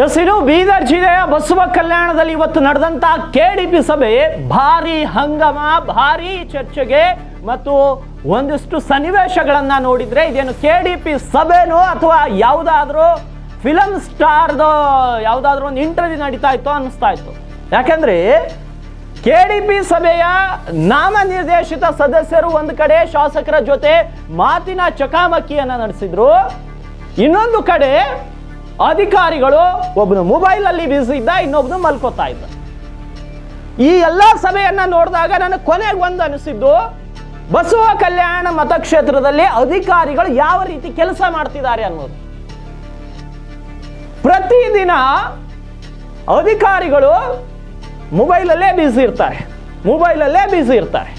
S ಇದು ಬೀದರ್ ಜಿಲ್ಲೆಯ ಬಸವ ಕಲ್ಯಾಣದಲ್ಲಿ ಇವತ್ತು ನಡೆದಂತ ಕೆಡಿಪಿ ಸಭೆ ಭಾರಿ ಹಂಗಮ, ಭಾರಿ ಚರ್ಚೆಗೆ ಮತ್ತು ಒಂದಿಷ್ಟು ಸನ್ನಿವೇಶಗಳನ್ನ ನೋಡಿದ್ರೆ ಇದೇನು ಕೆಡಿಪಿ ಸಭೆನೋ ಅಥವಾ ಯಾವುದಾದ್ರೂ ಫಿಲಂ ಸ್ಟಾರ್ದು ಯಾವುದಾದ್ರೂ ಒಂದು ಇಂಟರ್ವ್ಯೂ ನಡೀತಾ ಇತ್ತು ಅನ್ನಿಸ್ತಾ ಇತ್ತು. ಯಾಕಂದ್ರೆ ಕೆಡಿಪಿ ಸಭೆಯ ನಾಮನಿರ್ದೇಶಿತ ಸದಸ್ಯರು ಒಂದು ಕಡೆ ಶಾಸಕರ ಜೊತೆ ಮಾತಿನ ಚಕಾಮಕಿಯನ್ನು ನಡೆಸಿದ್ರು, ಇನ್ನೊಂದು ಕಡೆ ಅಧಿಕಾರಿಗಳು ಒಬ್ಬನು ಮೊಬೈಲ್ ಅಲ್ಲಿ ಬಿಸಿ ಇದ್ದ, ಇನ್ನೊಬ್ನು ಮಲ್ಕೋತಾ ಇದ್ದ. ಈ ಎಲ್ಲಾ ಸಭೆಯನ್ನ ನೋಡಿದಾಗ ನನಗೆ ಕೊನೆಗೆ ಒಂದು ಅನಿಸಿದ್ದು, ಬಸವ ಕಲ್ಯಾಣ ಮತಕ್ಷೇತ್ರದಲ್ಲಿ ಅಧಿಕಾರಿಗಳು ಯಾವ ರೀತಿ ಕೆಲಸ ಮಾಡ್ತಿದ್ದಾರೆ ಅನ್ನೋದು. ಪ್ರತಿದಿನ ಅಧಿಕಾರಿಗಳು ಮೊಬೈಲಲ್ಲೇ ಬ್ಯುಸಿ ಇರ್ತಾರೆ, ಮೊಬೈಲಲ್ಲೇ ಬ್ಯುಸಿ ಇರ್ತಾರೆ.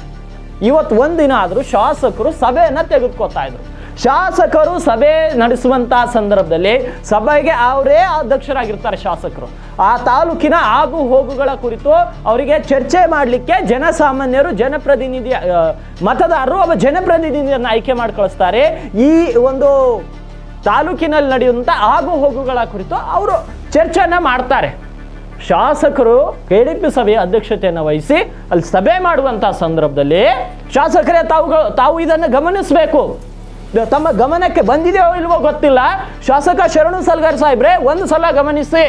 ಇವತ್ತು ಒಂದಿನ ಆದರೂ ಶಾಸಕರು ಸಭೆಯನ್ನು ತೆಗೆದುಕೊತಾ ಇದ್ರು. ಶಾಸಕರು ಸಭೆ ನಡೆಸುವಂತಹ ಸಂದರ್ಭದಲ್ಲಿ ಸಭೆಗೆ ಅವರೇ ಅಧ್ಯಕ್ಷರಾಗಿರ್ತಾರೆ ಶಾಸಕರು. ಆ ತಾಲೂಕಿನ ಆಗು ಹೋಗುಗಳ ಕುರಿತು ಅವರಿಗೆ ಚರ್ಚೆ ಮಾಡಲಿಕ್ಕೆ ಜನಸಾಮಾನ್ಯರು, ಜನಪ್ರತಿನಿಧಿ ಮತದಾರರು ಅವ ಜನಪ್ರತಿನಿಧಿಯನ್ನು ಆಯ್ಕೆ ಮಾಡಿ ಈ ಒಂದು ತಾಲೂಕಿನಲ್ಲಿ ನಡೆಯುವಂಥ ಆಗು ಹೋಗುಗಳ ಕುರಿತು ಅವರು ಚರ್ಚೆಯನ್ನ ಮಾಡ್ತಾರೆ. ಶಾಸಕರು ಕೆ ಡಿ ಪಿ ಸಭೆಯ ಅಧ್ಯಕ್ಷತೆಯನ್ನು ವಹಿಸಿ ಅಲ್ಲಿ ಸಭೆ ಮಾಡುವಂತಹ ಸಂದರ್ಭದಲ್ಲಿ ಶಾಸಕರೇ ತಾವು ತಾವು ಇದನ್ನು ಗಮನಿಸಬೇಕು. ತಮ್ಮ ಗಮನಕ್ಕೆ ಬಂದಿದೆಯೋ ಇಲ್ವೋ ಗೊತ್ತಿಲ್ಲ. ಶಾಸಕ ಶರಣು ಸಲ್ಗಾರ್ ಸಾಹೇಬ್ರೆ, ಒಂದು ಸಲ ಗಮನಿಸಿ.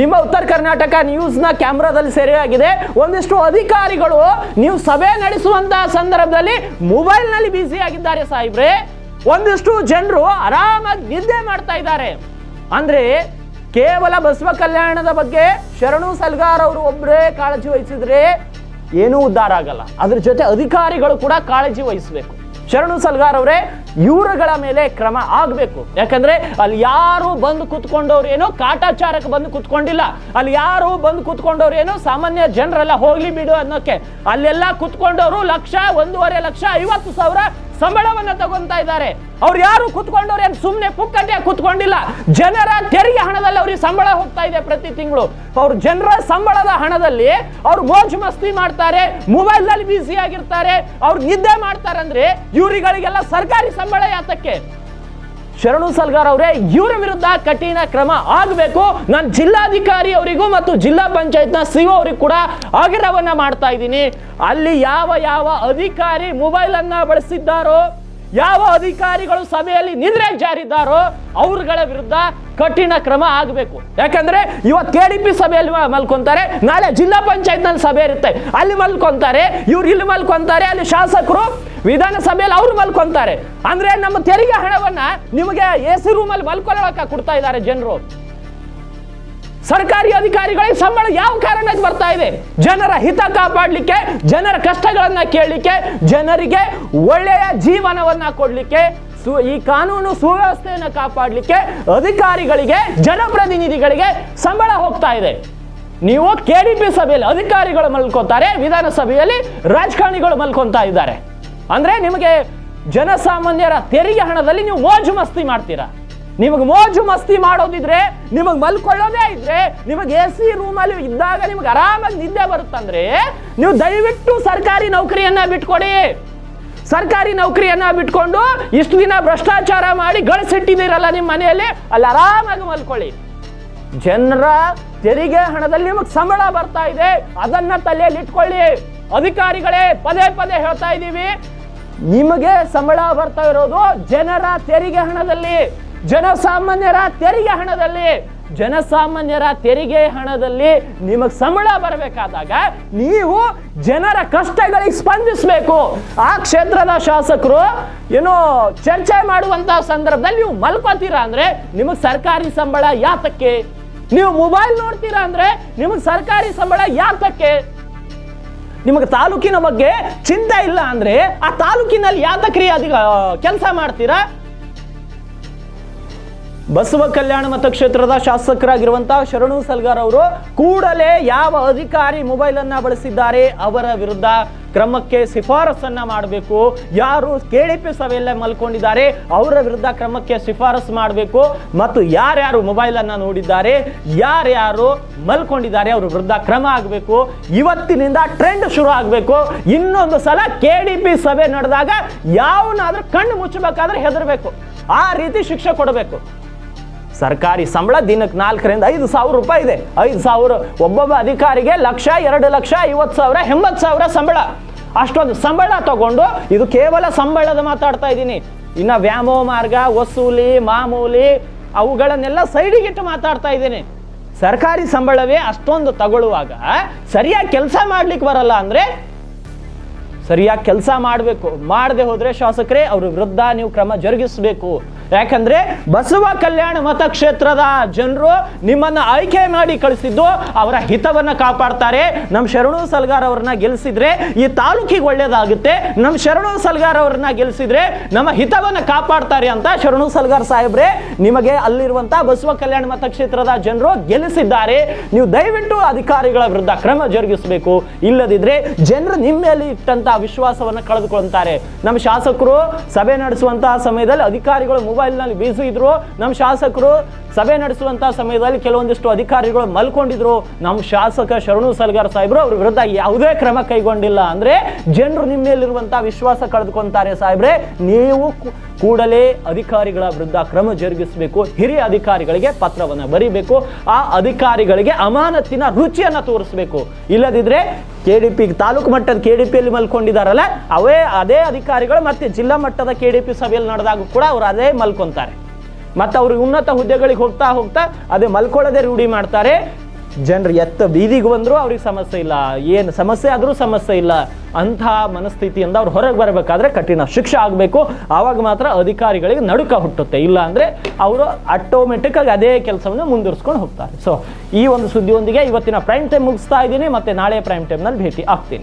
ನಿಮ್ಮ ಉತ್ತರ ಕರ್ನಾಟಕ ನ್ಯೂಸ್ನ ಕ್ಯಾಮ್ರಾದಲ್ಲಿ ಸೆರೆಯಾಗಿದೆ. ಒಂದಿಷ್ಟು ಅಧಿಕಾರಿಗಳು ನೀವು ಸಭೆ ನಡೆಸುವಂತಹ ಸಂದರ್ಭದಲ್ಲಿ ಮೊಬೈಲ್ನಲ್ಲಿ ಬ್ಯುಸಿ ಆಗಿದ್ದಾರೆ ಸಾಹೇಬ್ರೆ. ಒಂದಿಷ್ಟು ಜನರು ಆರಾಮಾಗಿ ನಿದ್ದೆ ಮಾಡ್ತಾ ಇದ್ದಾರೆ. ಅಂದ್ರೆ ಕೇವಲ ಬಸವ ಕಲ್ಯಾಣದ ಬಗ್ಗೆ ಶರಣು ಸಲ್ಗಾರ್ ಅವರು ಒಬ್ಬರೇ ಕಾಳಜಿ ವಹಿಸಿದ್ರೆ ಏನೂ ಉದ್ಧಾರ ಆಗಲ್ಲ. ಅದ್ರ ಜೊತೆ ಅಧಿಕಾರಿಗಳು ಕೂಡ ಕಾಳಜಿ ವಹಿಸಬೇಕು. ಶರಣು ಸಲ್ಗಾರ್ ಅವರೇ ಇವರುಗಳ ಮೇಲೆ ಕ್ರಮ ಆಗಬೇಕು. ಯಾಕಂದ್ರೆ ಅಲ್ಲಿ ಯಾರು ಬಂದು ಕುತ್ಕೊಂಡವ್ರು ಏನೋ ಕಾಟಾಚಾರಕ್ಕೆ ಬಂದು ಕುತ್ಕೊಂಡಿಲ್ಲ. ಅಲ್ಲಿ ಯಾರು ಬಂದು ಕುತ್ಕೊಂಡವ್ರು ಏನೋ ಸಾಮಾನ್ಯ ಜನರೆಲ್ಲ ಹೋಗ್ಲಿ ಬಿಡು ಅನ್ನೋಕೆ ಅಲ್ಲೆಲ್ಲ ಕುತ್ಕೊಂಡವರು ಲಕ್ಷ, ಒಂದೂವರೆ ಲಕ್ಷ, ಐವತ್ತು ಸಾವಿರ ಸಂಬಳವನ್ನ ತಗೊಂತಾ ಇದ್ದಾರೆ. ಅವ್ರು ಯಾರು ಕುತ್ಕೊಂಡವ್ರು ಏನು ಸುಮ್ಮನೆ ಪುಕ್ಕಟ್ಟೆ ಕುತ್ಕೊಂಡಿಲ್ಲ. ಜನರ ತೆರಿಗೆ ಹಣದಲ್ಲಿ ಅವ್ರಿಗೆ ಸಂಬಳ ಹೋಗ್ತಾ ಇದೆ ಪ್ರತಿ ತಿಂಗಳು. ಅವ್ರ ಜನರ ಸಂಬಳದ ಹಣದಲ್ಲಿ ಅವ್ರು ಮೋಜು ಮಸ್ತಿ ಮಾಡ್ತಾರೆ ಮೊಬೈಲ್ನಲ್ಲಿ ಬ್ಯುಸಿ ಆಗಿರ್ತಾರೆ, ಅವ್ರು ನಿದ್ದೆ ಮಾಡ್ತಾರೆ ಅಂದ್ರೆ ಇವರಿಗಳಿಗೆಲ್ಲ ಸರ್ಕಾರಿ ಸಂಬಳ ಯಾತಕ್ಕೆ? ಶರಣು ಸಲ್ಗಾರ್ ಅವರೇ, ಇವರ ವಿರುದ್ಧ ಕಠಿಣ ಕ್ರಮ ಆಗಬೇಕು. ನಾನು ಜಿಲ್ಲಾಧಿಕಾರಿ ಅವರಿಗೂ ಮತ್ತು ಜಿಲ್ಲಾ ಪಂಚಾಯತ್ನ ಸಿಒ ಅವರಿಗೂ ಕೂಡ ಆಗ್ರಹವನ್ನ ಮಾಡ್ತಾ ಇದ್ದೀನಿ. ಅಲ್ಲಿ ಯಾವ ಯಾವ ಅಧಿಕಾರಿ ಮೊಬೈಲ್ ಅನ್ನ ಬಳಸಿದ್ದಾರೋ, ಯಾವ ಅಧಿಕಾರಿಗಳು ಸಭೆಯಲ್ಲಿ ನಿದ್ರೆ ಜಾರಿದ್ದಾರೋ, ಅವ್ರಗಳ ವಿರುದ್ಧ ಕಠಿಣ ಕ್ರಮ ಆಗಬೇಕು. ಯಾಕಂದ್ರೆ ಇವತ್ತು ಕೆ ಡಿ ಪಿ ಸಭೆಯಲ್ಲಿ ಮಲ್ಕೊಂತಾರೆ, ನಾಳೆ ಜಿಲ್ಲಾ ಪಂಚಾಯತ್ನಲ್ಲಿ ಸಭೆ ಇರುತ್ತೆ. ಅಲ್ಲಿ ಮಲ್ಕೊಂತಾರೆ, ಇವ್ರು ಇಲ್ಲಿ ಮಲ್ಕೊಂತಾರೆ, ಅಲ್ಲಿ ಶಾಸಕರು ವಿಧಾನಸಭೆಯಲ್ಲಿ ಅವ್ರು ಮಲ್ಕೊಂತಾರೆ. ಅಂದ್ರೆ ನಮ್ಮ ತೆರಿಗೆ ಹಣವನ್ನ ನಿಮಗೆ ಎ ಸಿ ರೂಮಲ್ಲಿ ಮಲ್ಕೊಳ್ಳೋಕೆ ಕೊಡ್ತಾ ಇದ್ದಾರೆ ಜನರು. ಸರ್ಕಾರಿ ಅಧಿಕಾರಿಗಳಿಗೆ ಸಂಬಳ ಯಾವ ಕಾರಣಕ್ಕೆ ಬರ್ತಾ ಇದೆ? ಜನರ ಹಿತ ಕಾಪಾಡಲಿಕ್ಕೆ, ಜನರ ಕಷ್ಟಗಳನ್ನ ಕೇಳಲಿಕ್ಕೆ, ಜನರಿಗೆ ಒಳ್ಳೆಯ ಜೀವನವನ್ನ ಕೊಡ್ಲಿಕ್ಕೆ, ಸು ಈ ಕಾನೂನು ಸುವ್ಯವಸ್ಥೆಯನ್ನು ಕಾಪಾಡಲಿಕ್ಕೆ ಅಧಿಕಾರಿಗಳಿಗೆ, ಜನಪ್ರತಿನಿಧಿಗಳಿಗೆ ಸಂಬಳ ಹೋಗ್ತಾ ಇದೆ. ನೀವು ಕೆ ಡಿ ಪಿ ಸಭೆಯಲ್ಲಿ ಅಧಿಕಾರಿಗಳು ಮಲ್ಕೊತಾರೆ, ವಿಧಾನಸಭೆಯಲ್ಲಿ ರಾಜಕಾರಣಿಗಳು ಮಲ್ಕೊತಾ ಇದ್ದಾರೆ. ಅಂದ್ರೆ ನಿಮಗೆ ಜನಸಾಮಾನ್ಯರ ತೆರಿಗೆ ಹಣದಲ್ಲಿ ನೀವು ಮೋಜು ಮಸ್ತಿ ಮಾಡ್ತೀರಾ? ನಿಮಗೆ ಮೋಜು ಮಸ್ತಿ ಮಾಡೋದಿದ್ರೆ ನಿಮಗೆ ಮಲ್ಕೊಳ್ಳೋದೇ ಇದ್ರೆ ನಿಮಗೆ ಎ ಸಿ ರೂಮಲ್ಲಿ ಇದ್ದಾಗ ನಿಮಗೆ ಆರಾಮಾಗಿ ನಿದ್ದೆ ಬರುತ್ತಂದ್ರೆ ನೀವು ದಯವಿಟ್ಟು ಸರ್ಕಾರಿ ನೌಕರಿಯನ್ನ ಬಿಟ್ಕೊಡಿ. ಸರ್ಕಾರಿ ನೌಕರಿಯನ್ನ ಬಿಟ್ಕೊಂಡು ಇಷ್ಟು ದಿನ ಭ್ರಷ್ಟಾಚಾರ ಮಾಡಿ ಗಳಿಸಿಟ್ಟಿದ್ದೀರಲ್ಲ ನಿಮ್ಮ ಮನೆಯಲ್ಲಿ, ಅಲ್ಲಿ ಆರಾಮಾಗಿ ಮಲ್ಕೊಳ್ಳಿ. ಜನರ ತೆರಿಗೆ ಹಣದಲ್ಲಿ ನಿಮಗೆ ಸಂಬಳ ಬರ್ತಾ ಇದೆ, ಅದನ್ನ ತಲೆಯಲ್ಲಿ ಇಟ್ಕೊಳ್ಳಿ. ಅಧಿಕಾರಿಗಳೇ ಪದೇ ಪದೇ ಹೇಳ್ತಾ ಇದ್ದೀವಿ ನಿಮಗೆ ಸಂಬಳ ಬರ್ತಾ ಇರೋದು ಜನರ ತೆರಿಗೆ ಹಣದಲ್ಲಿ, ಜನಸಾಮಾನ್ಯರ ತೆರಿಗೆ ಹಣದಲ್ಲಿ. ಜನಸಾಮಾನ್ಯರ ತೆರಿಗೆ ಹಣದಲ್ಲಿ ನಿಮಗೆ ಸಂಬಳ ಬರಬೇಕಾದಾಗ ನೀವು ಜನರ ಕಷ್ಟಗಳಿಗೆ ಸ್ಪಂದಿಸಬೇಕು. ಆ ಕ್ಷೇತ್ರದ ಶಾಸಕರು ಏನೋ ಚರ್ಚೆ ಮಾಡುವಂತಹ ಸಂದರ್ಭದಲ್ಲಿ ನೀವು ಮಲ್ಕೋತೀರಾ ಅಂದ್ರೆ ನಿಮಗೆ ಸರ್ಕಾರಿ ಸಂಬಳ ಯಾತಕ್ಕೆ? ನೀವು ಮೊಬೈಲ್ ನೋಡ್ತೀರಾ ಅಂದ್ರೆ ನಿಮಗೆ ಸರ್ಕಾರಿ ಸಂಬಳ ಯಾತಕ್ಕೆ? ನಿಮಗೆ ತಾಲೂಕಿನ ಬಗ್ಗೆ ಚಿಂತೆ ಇಲ್ಲ ಅಂದ್ರೆ ಆ ತಾಲೂಕಿನಲ್ಲಿ ಯಾತಕ್ರಿ ಅಧಿಕ ಕೆಲಸ ಮಾಡ್ತೀರಾ? ಬಸವ ಕಲ್ಯಾಣ ಮತಕ್ಷೇತ್ರದ ಶಾಸಕರಾಗಿರುವಂತಹ ಶರಣು ಸಲ್ಗಾರ್ ಅವರು ಕೂಡಲೇ ಯಾವ ಅಧಿಕಾರಿ ಮೊಬೈಲ್ ಅನ್ನ ಬಳಸಿದ್ದಾರೆ ಅವರ ವಿರುದ್ಧ ಕ್ರಮಕ್ಕೆ ಶಿಫಾರಸನ್ನ ಮಾಡಬೇಕು. ಯಾರು ಕೆಡಿಪಿ ಸಭೆಯಲ್ಲೇ ಮಲ್ಕೊಂಡಿದ್ದಾರೆ, ಅವರ ವಿರುದ್ಧ ಕ್ರಮಕ್ಕೆ ಶಿಫಾರಸು ಮಾಡಬೇಕು. ಮತ್ತು ಯಾರ್ಯಾರು ಮೊಬೈಲ್ ಅನ್ನ ನೋಡಿದ್ದಾರೆ, ಯಾರ್ಯಾರು ಮಲ್ಕೊಂಡಿದ್ದಾರೆ, ಅವ್ರ ವಿರುದ್ಧ ಕ್ರಮ ಆಗಬೇಕು. ಇವತ್ತಿನಿಂದ ಟ್ರೆಂಡ್ ಶುರು ಆಗಬೇಕು. ಇನ್ನೊಂದು ಸಲ ಕೆ ಡಿ ಪಿ ಸಭೆ ನಡೆದಾಗ ಯಾವನಾದ್ರೂ ಕಣ್ಣು ಮುಚ್ಚಬೇಕಾದ್ರೆ ಹೆದರಬೇಕು. ಆ ರೀತಿ ಶಿಕ್ಷೆ ಕೊಡಬೇಕು. ಸರ್ಕಾರಿ ಸಂಬಳ ದಿನಕ್ಕೆ ನಾಲ್ಕರಿಂದ ಐದು ಸಾವಿರ ರೂಪಾಯಿ ಇದೆ. ಐದು ಸಾವಿರ, ಒಬ್ಬೊಬ್ಬ ಅಧಿಕಾರಿಗೆ ಲಕ್ಷ, ಎರಡು ಲಕ್ಷ, ಐವತ್ತು ಸಾವಿರ, ಎಂಬತ್ತು ಸಾವಿರ ಸಂಬಳ. ಅಷ್ಟೊಂದು ಸಂಬಳ ತಗೊಂಡು ಇದು ಕೇವಲ ಸಂಬಳದ ಮಾತಾಡ್ತಾ ಇದ್ದೀನಿ. ಇನ್ನು ವ್ಯಾಮೋ ಮಾರ್ಗ, ವಸೂಲಿ, ಮಾಮೂಲಿ ಅವುಗಳನ್ನೆಲ್ಲ ಸೈಡಿಗಿಟ್ಟು ಮಾತಾಡ್ತಾ ಇದ್ದೀನಿ. ಸರ್ಕಾರಿ ಸಂಬಳವೇ ಅಷ್ಟೊಂದು ತಗೊಳ್ಳುವಾಗ ಸರಿಯಾಗಿ ಕೆಲಸ ಮಾಡ್ಲಿಕ್ಕೆ ಬರಲ್ಲ ಅಂದ್ರೆ ಸರಿಯಾಗಿ ಕೆಲಸ ಮಾಡಬೇಕು. ಮಾಡದೆ ಹೋದರೆ ಶಾಸಕರೇ, ಅವ್ರ ವಿರುದ್ಧ ನೀವು ಕ್ರಮ ಜರುಗಿಸಬೇಕು. ಯಾಕಂದ್ರೆ ಬಸವ ಕಲ್ಯಾಣ ಮತಕ್ಷೇತ್ರದ ಜನರು ನಿಮ್ಮನ್ನ ಆಯ್ಕೆ ಮಾಡಿ ಕಳಿಸಿದ್ದು ಅವರ ಹಿತವನ್ನ ಕಾಪಾಡ್ತಾರೆ. ನಮ್ಮ ಶರಣು ಸಲ್ಗಾರ್ ಅವ್ರನ್ನ ಗೆಲ್ಲಿಸಿದ್ರೆ ಈ ತಾಲೂಕಿಗೆ ಒಳ್ಳೇದಾಗುತ್ತೆ. ನಮ್ಮ ಶರಣು ಸಲ್ಗಾರ್ ಅವ್ರನ್ನ ಗೆಲ್ಲಿಸಿದ್ರೆ ನಮ್ಮ ಹಿತವನ್ನ ಕಾಪಾಡ್ತಾರೆ ಅಂತ ಶರಣು ಸಲ್ಗಾರ್ ಸಾಹೇಬ್ರೆ ನಿಮಗೆ ಅಲ್ಲಿರುವಂತಹ ಬಸವ ಕಲ್ಯಾಣ ಮತಕ್ಷೇತ್ರದ ಜನರು ಗೆಲ್ಲಿಸಿದ್ದಾರೆ ನೀವು ದಯವಿಟ್ಟು ಅಧಿಕಾರಿಗಳ ವಿರುದ್ಧ ಕ್ರಮ ಜರುಗಿಸಬೇಕು. ಇಲ್ಲದಿದ್ರೆ ಜನರು ನಿಮ್ಮ ಮೇಲೆ ಇಟ್ಟಂತ ವಿಶ್ವಾಸವನ್ನು ಕಳೆದುಕೊಳ್ತಾರೆ. ನಮ್ಮ ಶಾಸಕರು ಸಭೆ ನಡೆಸುವಂತಹ ಸಮಯದಲ್ಲಿ ಅಧಿಕಾರಿಗಳು ಮೊಬೈಲ್ನಲ್ಲಿ ಬ್ಯುಸಿ ಇದ್ರು ನಮ್ಮ ಶಾಸಕರು ಸಭೆ ನಡೆಸುವಂಥ ಸಮಯದಲ್ಲಿ ಕೆಲವೊಂದಿಷ್ಟು ಅಧಿಕಾರಿಗಳು ಮಲ್ಕೊಂಡಿದ್ರು. ನಮ್ಮ ಶಾಸಕ ಶರಣು ಸಲ್ಗಾರ್ ಸಾಹೇಬ್ರು ಅವ್ರ ವಿರುದ್ಧ ಯಾವುದೇ ಕ್ರಮ ಕೈಗೊಂಡಿಲ್ಲ. ಅಂದ್ರೆ ಜನರು ನಿಮ್ಮ ಮೇಲಿರುವಂತಹ ವಿಶ್ವಾಸ ಕಳೆದುಕೊಂತಾರೆ ಸಾಹೇಬ್ರೆ. ನೀವು ಕೂಡಲೇ ಅಧಿಕಾರಿಗಳ ವಿರುದ್ಧ ಕ್ರಮ ಜರುಗಿಸಬೇಕು. ಹಿರಿಯ ಅಧಿಕಾರಿಗಳಿಗೆ ಪತ್ರವನ್ನು ಬರೀಬೇಕು. ಆ ಅಧಿಕಾರಿಗಳಿಗೆ ಅಮಾನತಿನ ರುಚಿಯನ್ನು ತೋರಿಸಬೇಕು. ಇಲ್ಲದಿದ್ರೆ ಕೆ ಡಿ ಪಿ ತಾಲೂಕು ಮಟ್ಟದ ಕೆ ಡಿ ಪಿಯಲ್ಲಿ ಮಲ್ಕೊಂಡಿದ್ದಾರಲ್ಲ ಅವೇ, ಅದೇ ಅಧಿಕಾರಿಗಳು ಮತ್ತೆ ಜಿಲ್ಲಾ ಮಟ್ಟದ ಕೆ ಡಿ ಪಿ ಸಭೆಯಲ್ಲಿ ನಡೆದಾಗ ಕೂಡ ಅವರು ಅದೇ ಮಲ್ಕೊಂತಾರೆ. ಮತ್ತೆ ಅವರು ಉನ್ನತ ಹುದ್ದೆಗಳಿಗೆ ಹೋಗ್ತಾ ಹೋಗ್ತಾ ಅದೇ ಮಲ್ಕೊಳ್ಳೋದೇ ರೂಢಿ ಮಾಡ್ತಾರೆ. ಜನರು ಎತ್ತ ಬೀದಿಗೆ ಬಂದರೂ ಅವ್ರಿಗೆ ಸಮಸ್ಯೆ ಇಲ್ಲ. ಏನು ಸಮಸ್ಯೆ ಆದರೂ ಸಮಸ್ಯೆ ಇಲ್ಲ. ಅಂಥ ಮನಸ್ಥಿತಿಯಿಂದ ಅವ್ರು ಹೊರಗೆ ಬರಬೇಕಾದ್ರೆ ಕಠಿಣ ಶಿಕ್ಷೆ ಆಗಬೇಕು. ಆವಾಗ ಮಾತ್ರ ಅಧಿಕಾರಿಗಳಿಗೆ ನಡುಕ ಹುಟ್ಟುತ್ತೆ. ಇಲ್ಲ ಅಂದರೆ ಅವರು ಆಟೋಮೆಟಿಕ್ ಆಗಿ ಅದೇ ಕೆಲಸವನ್ನು ಮುಂದುವರಿಸ್ಕೊಂಡು ಹೋಗ್ತಾರೆ. ಸೊ ಈ ಒಂದು ಸುದ್ದಿಯೊಂದಿಗೆ ಇವತ್ತಿನ ಪ್ರೈಮ್ ಟೈಮ್ ಮುಗಿಸ್ತಾ ಇದ್ದೀನಿ. ಮತ್ತೆ ನಾಳೆ ಪ್ರೈಮ್ ಟೈಮ್ನಲ್ಲಿ ಭೇಟಿ ಆಗ್ತೀನಿ.